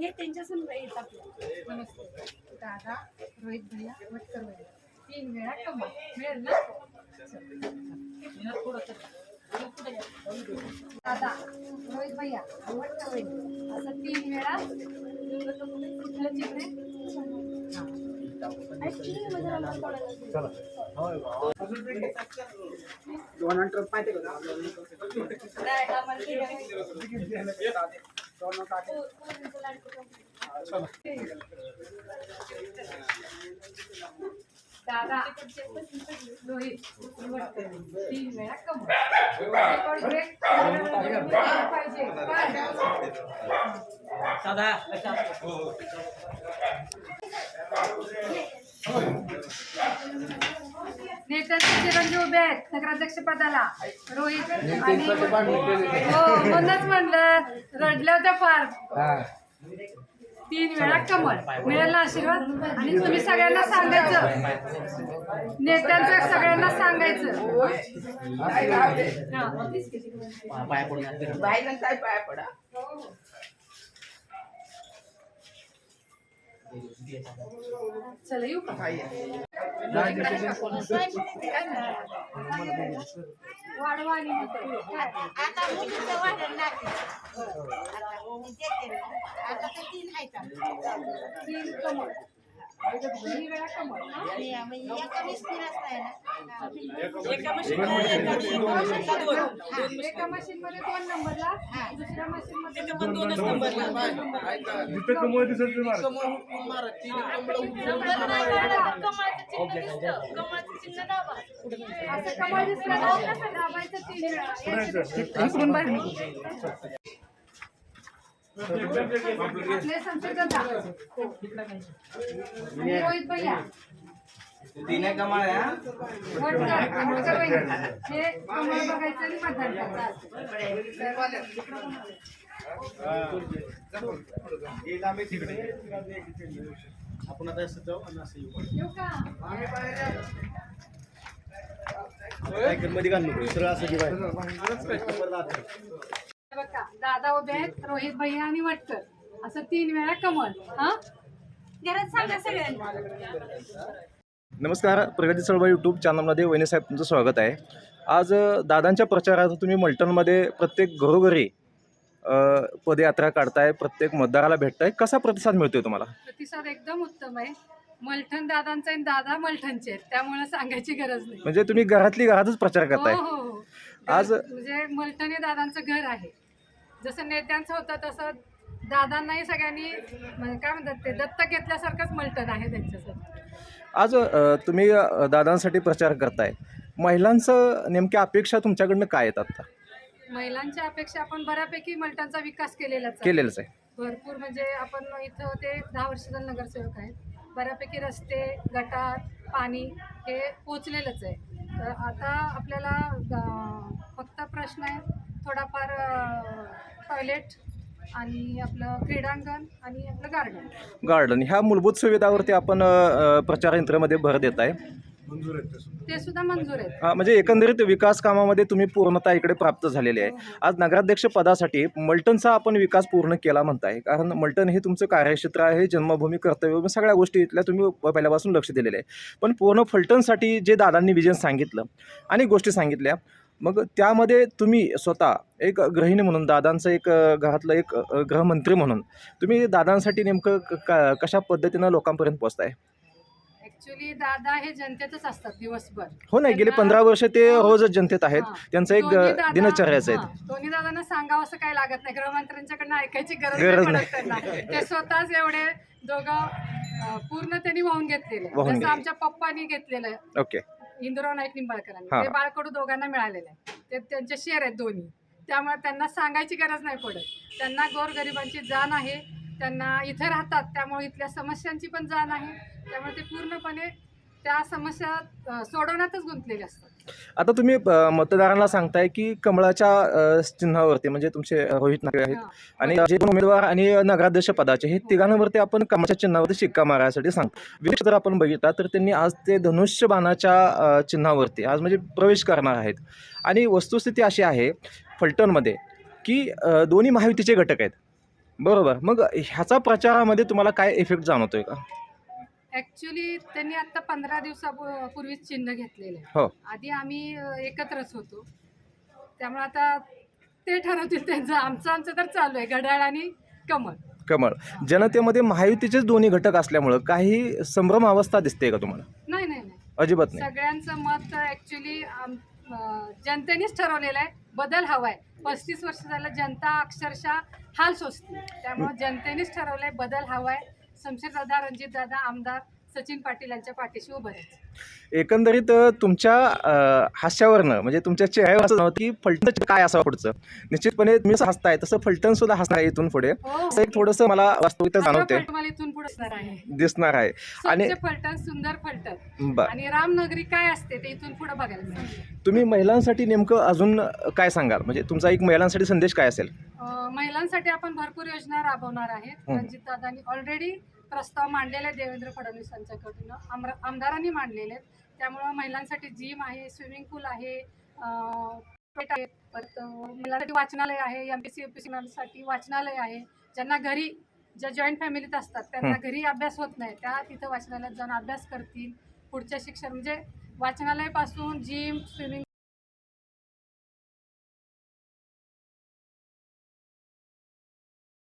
हे त्यांच्या समजा येत नमस्ते. दादा रोहित भैया वटकर भैया. तीन वेळा कमा मिळेल ना? दादा रोहित भैया वटकर भैया. असं तीन वेळा. कुठलं डोनाल्ड ट्रम्प माहिती दादा. तीन वेळा पाहिजे नेत्यांचे चिरंजीव उभे आहेत नगराध्यक्ष पदाला. रोहित आणि हो म्हणूनच म्हणलं रडल्या होत्या फार. तीन वेळा कमळ. मिळेल ना आशीर्वाद? आणि तुम्ही सगळ्यांना सांगायचं. नेत्यांचं सगळ्यांना सांगायचं. हा. बाईला काय पाया पडा. चला येऊ का वाढवा आणि? आता मुलीचं वाढण नाही आता तर तीन कमळ एका मशीन मध्ये दोन नंबरला दुसऱ्या मशीन मध्ये दोनच नंबरला जिथं नंबर चिन्ह दाबा. असं कमाल दिसलं दाबायचं तीन रोहित भैया तिने हे कमळ बघायचं आणि मतदान करायचं आपण आता असं जाऊ आणि असं येऊ मध्ये घालू सरळ असं घेऊन बघा दादा उभे आहेत रोहित भैया आणि वटकर. असं तीन वेळा कमळ हा? घरात सांगा सगळ्यांना. नमस्कार प्रगती चळवळ यूट्यूब चॅनलमध्ये वहिनी साहेब तुमचं स्वागत आहे. आज अ, दादांच्या प्रचारात तुम्ही मल्टनमध्ये प्रत्येक घरोघरी अ, पदयात्रा काढताय प्रत्येक मतदाराला भेटताय. कसा प्रतिसाद मिळतोय तुम्हाला? प्रतिसाद एकदम उत्तम आहे. मलठण दादांचा आणि दादा मलठणचे आहेत त्यामुळे सांगायची गरज नाही. म्हणजे तुम्ही घरातली घरातच प्रचार हो करताय. हो हो. आज- म्हणजे मलठण हे दादांचं घर आहे. जसं नेत्यांचं होतं तसं दादांनाही सगळ्यांनी म्हणजे काय म्हणतात ते दत्तक घेतल्यासारखंच मलठण आहे त्यांच्यासाठी आज तुम्ही दादांसाठी प्रचार करताय. महिलांचं नेमक्या अपेक्षा तुमच्याकडनं काय आहेत आता? महिलांच्या अपेक्षा आपण बऱ्यापैकी मलठणचा विकास केलेलाच. केलेलंच आहे. भरपूर म्हणजे आपण इथं ते दहा वर्ष झालं नगरसेवक आहेत. बऱ्यापैकी रस्ते गटार पाणी हे पोचलेलंच आहे. तर आता आपल्याला फक्त प्रश्न आहे थोडाफार टॉयलेट आणि आपलं क्रीडांगण आणि आपलं गार्डन गार्डन ह्या मूलभूत सुविधावरती आपण अ, प्रचार यंत्रामध्ये भर देत आहे ते सुद्धा मंजूर आहेत. हा, म्हणजे एकंदरीत विकास कामामध्ये तुम्ही पूर्णता इकडे प्राप्त झालेली आहे. आज नगराध्यक्ष पदासाठी मल्टनचा आपण विकास पूर्ण केला म्हणताय. कारण मल्टन हे तुमचं कार्यक्षेत्र आहे जन्मभूमी कर्तव्य सगळ्या गोष्टी इथल्या तुम्ही पहिल्यापासून लक्ष दिलेले आहे. पण पूर्ण फलटणसाठी जे दादांनी विजन सांगितलं अनेक गोष्टी सांगितल्या मग त्यामध्ये तुम्ही स्वतः एक गृहिणी म्हणून दादांचं एक घरातलं एक गृहमंत्री म्हणून तुम्ही दादांसाठी नेमकं क- कशा पद्धतीनं लोकांपर्यंत पोहोचताय? ऍक्च्युली दादा हे जनतेतच असतात दिवसभर. हो नाही गेले पंधरा वर्ष ते रोजच जनतेत आहेत. हा. त्यांचं एक दिनचर्याच आहेत. हा, दोन्ही दादांना सांगावं असं काही लागत नाही. गृहमंत्र्यांच्याकडनं ऐकायची गरज नाही पडत त्यांना. ते स्वतःच एवढे दोघं पूर्ण त्यांनी वाहून घेतलेले जसं. आमच्या पप्पानी घेतलेलं आहे. ओके. इंदुराव नाईक निंबाळकरांनी हा. ते बाळकडू दोघांना मिळालेलं आहे ते त्यांचे शेअर आहेत दोन्ही. त्यामुळे त्यांना सांगायची गरज नाही पडत. त्यांना गोरगरिबांची जाण आहे. त्यांना इथे राहतात. त्यामुळे इथल्या समस्यांची पण जाण आहे. त्यामुळे ते पूर्णपणे त्या समस्या अं, सोडवण्यातच गुंतलेले असतात. आता तुम्ही मतदारांना सांगताय की कमळाच्या चिन्हावरती म्हणजे तुमचे रोहित नागरे आहेत हा. आणि जे उमेदवार आणि नगराध्यक्ष पदाचे हे. तिघांवरती आपण कमळाच्या चिन्हावरती शिक्का मारायसाठी सांगतो. विशेष जर आपण बघितला तर त्यांनी आज ते धनुष्य बाणाच्या चिन्हावरती आज म्हणजे प्रवेश करणार आहेत. आणि वस्तुस्थिती अशी आहे फलटणमध्ये की दोन्ही महायुतीचे घटक आहेत. बरोबर. मग ह्याचा प्रचारामध्ये तुम्हाला काय इफेक्ट जाणवतोय का? ऍक्च्युली त्यांनी आता पंधरा दिवसापूर्वीच चिन्ह घेतलेलं हो. आहे आधी आम्ही एकत्रच होतो. त्यामुळे आता ते ठरवतील त्यांचं. आमचं आमचं तर चालू आहे. घड्याळ आणि कमळ. कमळ. जनतेमध्ये महायुतीचेच दोन्ही घटक असल्यामुळं काही संभ्रम अवस्था दिसते का तुम्हाला? नाही नाही नाही. अजिबात नाही. सगळ्यांचं मत ऍक्च्युली जनतेनेच ठरवलेलं आहे. बदल हवाय. पस्तीस वर्ष झालं जनता अक्षरशः हाल सोसते. त्यामुळे जनतेनेच ठरवलंय बदल हवाय. शमशेरदादा रणजितदादा आमदार सचिन पाटील यांच्या पाठीशी उभं राहायचं एकंदरीत अ, तुमच्या अ, हास्यावरनं म्हणजे तुमच्या चेहऱ्यावर असं नव्हतं की फलटण काय असावं पुढचं? निश्चितपणे तुम्ही हसताय तसं फलटण सुद्धा हसणार आहे इथून पुढे. हो. असं एक थोडंसं मला वास्तविकता माझं जाणवते. फलटण मला इथून पुढे असणार आहे. दिसणार आहे. आणि स्वच्छ फलटण सुंदर फलटण. बर. आणि रामनगरी काय असते ते इथून पुढे बघायला मिळेल. तुम्ही महिलांसाठी नेमकं अजून काय सांगाल? म्हणजे तुमचा एक महिलांसाठी संदेश काय असेल? महिलांसाठी आपण भरपूर योजना राबवणार आहेत. रणजितदादांनी ऑलरेडी प्रस्ताव मांडलेले देवेंद्र फडणवीस यांच्याकडून. आमदारांनी मांडलेले आहेत. त्यामुळं महिलांसाठी जिम आहे स्विमिंग पूल आहे परत अ, महिलांसाठी वाचनालय आहे M P C U P C वाचनालय आहे. ज्यांना घरी ज्या जॉईंट फॅमिलीत असतात त्यांना घरी अभ्यास होत नाही त्या तिथं वाचनालयात जाऊन अभ्यास करतील. पुढच्या शिक्षण म्हणजे वाचनालयापासून जिम स्विमिंग